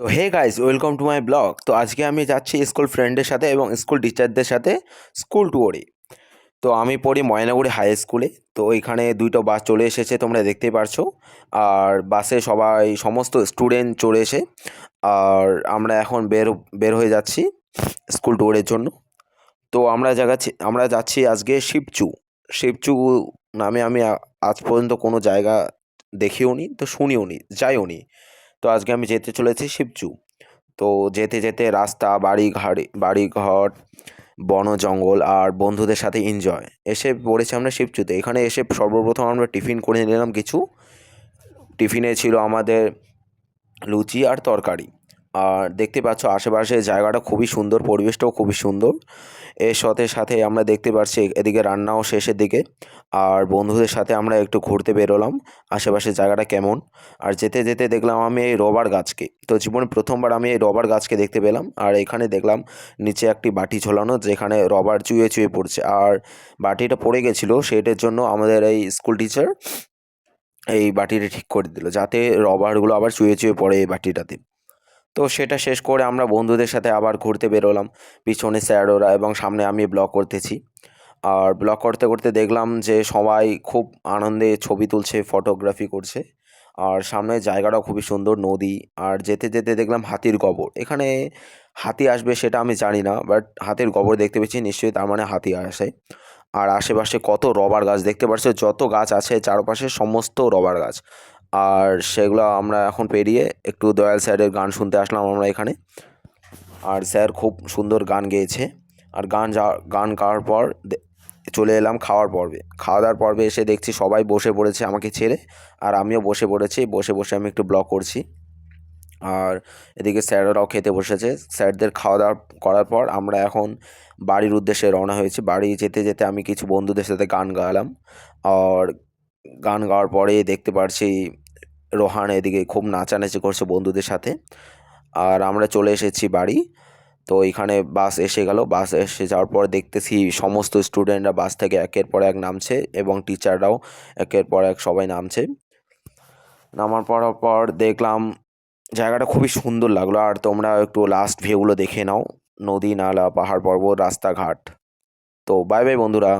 তো hey guys welcome to my blog তো, আজকে আমি যাচ্ছি স্কুল ফ্রেন্ডের সাথে এবং স্কুল টিচারদের সাথে স্কুল টুয়ারে তো, আমি পড়ি ময়নাগুড়ি হাই স্কুলে তো ওইখানে দুটো বাস চলে এসেছে, তোমরা দেখতেই পারছ। আর বাসে সবাই, সমস্ত স্টুডেন্ট চলে এসে, আর আমরা এখন বের বের হয়ে যাচ্ছি স্কুল ট্যুরের জন্য। তো, আমরা যাচ্ছি আমরা যাচ্ছি আজকে শিবচু। শিবচু নামে আমি আজ পর্যন্ত কোনো জায়গা দেখিও নি তো শুনিও নি যাইও নি তো আজকে আমি যেতে চলেছি শিবচু তো যেতে যেতে রাস্তা বাড়ি ঘাড়ি বাড়ি ঘর বন, জঙ্গল আর বন্ধুদের সাথে এনজয় এসে পড়েছি আমরা শিবচুতে এখানে এসে সর্বপ্রথম আমরা টিফিন করে নিলাম কিছু। টিফিনে ছিল আমাদের লুচি আর তরকারি। আর দেখতে পাচ্ছ আশেপাশে জায়গাটা খুবই সুন্দর, পরিবেশটাও খুবই সুন্দর। এর সাথে সাথে আমরা দেখতে পাচ্ছি এদিকে রান্নাও শেষের দিকে। আর বন্ধুদের সাথে আমরা একটু ঘুরতে বেরোলাম। আশেপাশের জায়গাটা কেমন? আর যেতে যেতে দেখলাম আমি এই রবার গাছকে। তো জীবনে প্রথমবার আমি এই রবার গাছকে দেখতে পেলাম। আর এখানে দেখলাম নিচে একটি বাটি ঝোলানো, যেখানে রবার চুয়ে চুয়ে পড়ছে। আর বাটিটা পড়ে গেছিল, সেটার জন্য আমাদের এই স্কুল টিচার এই বাটিটা ঠিক করে দিল, যাতে রবারগুলো আবার চুয়ে চুয়ে পড়ে এই বাটিটাতে। তো সেটা শেষ করে আমরা বন্ধুদের সাথে আবার ঘুরতে বেরোলাম। পিছনে স্যার ওরা এবং সামনে আমি ব্লগ করতেছি। আর ব্লগ করতে করতে দেখলাম যে সবাই খুব আনন্দে ছবি তুলছে ফটোগ্রাফি করছে। আর সামনের জায়গাটাও খুবই সুন্দর, নদী। আর যেতে যেতে দেখলাম হাতির গোবর এখানে হাতি আসবে সেটা আমি জানি না বাট হাতির গোবর দেখতে পেয়েছি, নিশ্চয়ই তার মানে হাতি আসে। আর আশেপাশে কত রবার গাছ, দেখতে পাচ্ছ যত গাছ আছে চারপাশে সমস্ত রবার গাছ। আর সেগুলো আমরা এখন পেরিয়ে একটু দয়াল স্যারের গান শুনতে আসলাম আমরা এখানে। আর স্যার খুব সুন্দর গান গেয়েছে। আর গান যা, গান গাওয়ার পর চলে এলাম খাওয়ার পর্বে। খাওয়া দাওয়ার পর্বে এসে দেখছি সবাই বসে পড়েছে আমাকে ছেড়ে, আর আমিও বসে পড়েছি। বসে বসে আমি একটু ব্লগ করছি। আর এদিকে স্যাররাও খেতে বসেছে। স্যারদের খাওয়া দাওয়া করার পর আমরা এখন বাড়ির উদ্দেশ্যে রওনা হয়েছি। বাড়ি যেতে যেতে আমি কিছু বন্ধুদের সাথে গান গালাম। আর গান গাওয়ার পরে দেখতে পারছি রোহান এদিকে খুব নাচানাচি করছে বন্ধুদের সাথে। আর আমরা চলে এসেছি বাড়ি। তো এখানে বাস এসে গেল। বাস এসে যাওয়ার পর দেখতেছি সমস্ত স্টুডেন্টরা বাস থেকে একের পর এক নামছে এবং টিচাররাও একের পর এক সবাই নামছে। নামার পর পর দেখলাম জায়গাটা খুবই সুন্দর লাগল। আর তোমরা একটু লাস্ট ভিউগুলো দেখে নাও। নদী, নালা, পাহাড়, পর্বত, রাস্তাঘাট। তো বাই বাই বন্ধুরা।